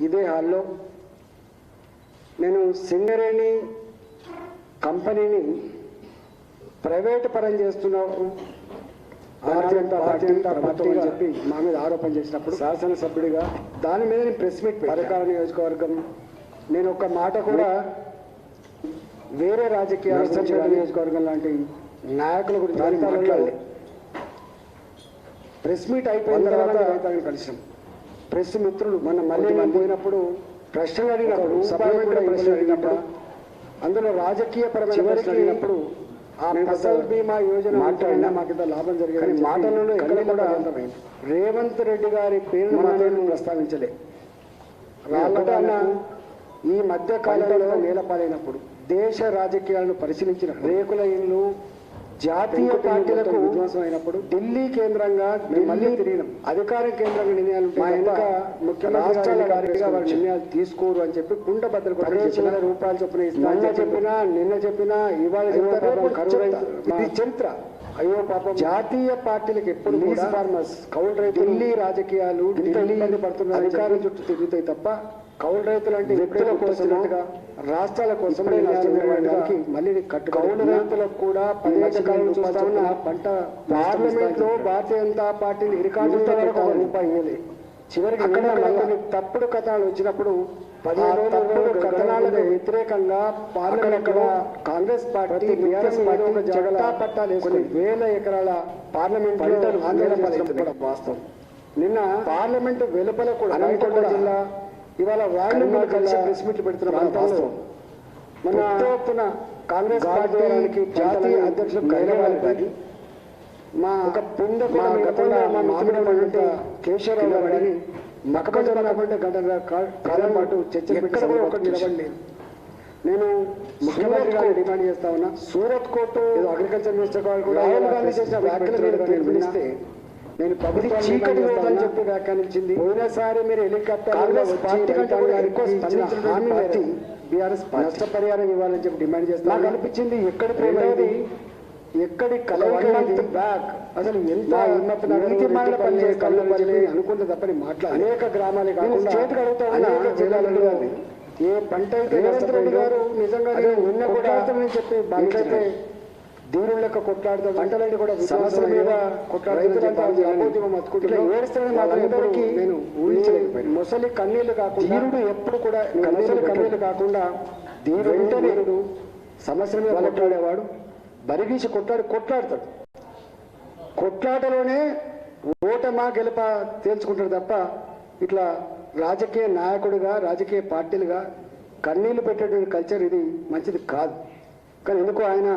ఇదే హాల్లో నేను సింగరేణి కంపెనీని ప్రైవేట్ పరం చేస్తున్నారు చెప్పి మా మీద ఆరోపణ చేసినప్పుడు శాసనసభ్యుడిగా దాని మీద నేను ప్రెస్ మీట్ పథకాల నియోజకవర్గం నేను ఒక మాట కూడా వేరే రాజకీయ నియోజకవర్గం లాంటి నాయకుల గురించి ప్రెస్ మీట్ అయిపోయిన తర్వాత కలిసాం ప్రెస్ మిత్రులు మన మళ్ళీ పోయినప్పుడు ప్రశ్నలు అడిగినప్పుడు సప్లిమెంటరీ అడిగినప్పుడు అందులో రాజకీయ పరమైన అడిగినప్పుడు ఆ ఫసల్ బీమా యోజన మాట్లాడినా మాకు ఇంత లాభం జరిగింది. మాటలలో ఎక్కడ కూడా రేవంత్ రెడ్డి గారి పేరు మాత్రం ప్రస్తావించలే. రాళ్ళ ఈ మధ్య కాలంలో నేలపాలైనప్పుడు దేశ రాజకీయాలను పరిశీలించిన రేకుల ఇల్లు జాతీయ పార్టీలకు విధ్వంసం అయినప్పుడు ఢిల్లీ కేంద్రంగా అధికార కేంద్రంగా నిర్ణయాలు మా వెనుక రాష్ట్రాల నిర్ణయాలు తీసుకోరు అని చెప్పి కుండ బద్దలు వేల రూపాయలు చొప్పున ఇస్తా చెప్పినా నిన్న చెప్పినా ఇవాళ ఇది చరిత్ర అయ్యో పాపం. జాతీయ పార్టీలకు ఎప్పుడు ఫార్మర్స్ కౌలు రైతు ఢిల్లీ రాజకీయాలు ఢిల్లీ పడుతున్న అధికారుల చుట్టూ తిరుగుతాయి తప్ప కౌలు రైతులు అంటే వ్యక్తుల కోసముగా రాష్ట్రాల కోసం మళ్ళీ కౌలు రైతులకు కూడా పదిహేను కాలం చూస్తా ఉన్న పంట పార్లమెంట్లో భారతీయ జనతా పార్టీని రికార్డు రూపాయి చివరికి అక్కడ తప్పుడు కథనాలు వచ్చినప్పుడు పదిహేను కథనాలకు వ్యతిరేకంగా parliament Congress party BRS party జగతా పట్టాలు వేసుకుని వేల ఎకరాల పార్లమెంట్ ఆందోళన వాస్తవం. నిన్న పార్లమెంట్ వెలుపల కూడా జిల్లా ఇవాళ వాళ్ళు కలిసి ప్రెస్ మీట్లు పెడుతున్న ప్రాంతంలో మన ఎత్తున కాంగ్రెస్ పార్టీకి జాతీయ అధ్యక్షులు మా ఒక పుండ మా గతంలో మా మామిడి కేశవరావు గారిని మకబంధ గంటల కాలం పాటు చర్చలు ఎక్కడ కూడా ఒకటి నిలబడలేదు. నేను ముఖ్యమంత్రి గారిని డిమాండ్ చేస్తా ఉన్నా. సూరత్ కోర్టు అగ్రికల్చర్ మినిస్టర్ గారు కూడా రాహుల్ గాంధీ చేసిన వ్యాఖ్యల మీద పిలుపునిస్తే నేను ప్రభుత్వం చీకటి అని చెప్పి వ్యాఖ్యానించింది. పోయినసారి మీరు హెలికాప్టర్ బీఆర్ఎస్ నష్టపరిహారం ఇవ్వాలని చెప్పి డిమాండ్ చేస్తా నాకు అనిపించింది ఎక్కడి ప్రేమది ఎక్కడి బ్యాక్. అసలు ఎంత ఉన్నత నీతి మాల పని కళ్ళు పని అనుకుంటే తప్పని మాట్లాడి అనేక గ్రామాలే కాకుండా చేతికి అడుగుతా అనేక జిల్లాలలో ఏ పంట రేవంత్ రెడ్డి గారు నిజంగా నిన్న కూడా చెప్పి బాధ్యత దేవుని లెక్క కొట్లాడుతాడు పంటలన్నీ కూడా సమస్యల మీద కొట్లాడుతున్నా ఏడుస్తాడని మాత్రం ఎప్పటికీ నేను ఊహించలేకపోయాను. ముసలి కన్నీళ్ళు కాకుండా ధీరుడు ఎప్పుడు కూడా ముసలి కన్నీళ్ళు కాకుండా ధీరుడు వీరుడు సమస్యల మీద కొట్లాడేవాడు. బరిగీసి కొట్లాడి కొట్లాడతాడు. కొట్లాటలోనే ఓటమా గెలుప తేల్చుకుంటాడు తప్ప ఇట్లా రాజకీయ నాయకుడిగా రాజకీయ పార్టీలుగా కన్నీళ్ళు పెట్టేటువంటి కల్చర్ ఇది మంచిది కాదు. కానీ ఎందుకో ఆయన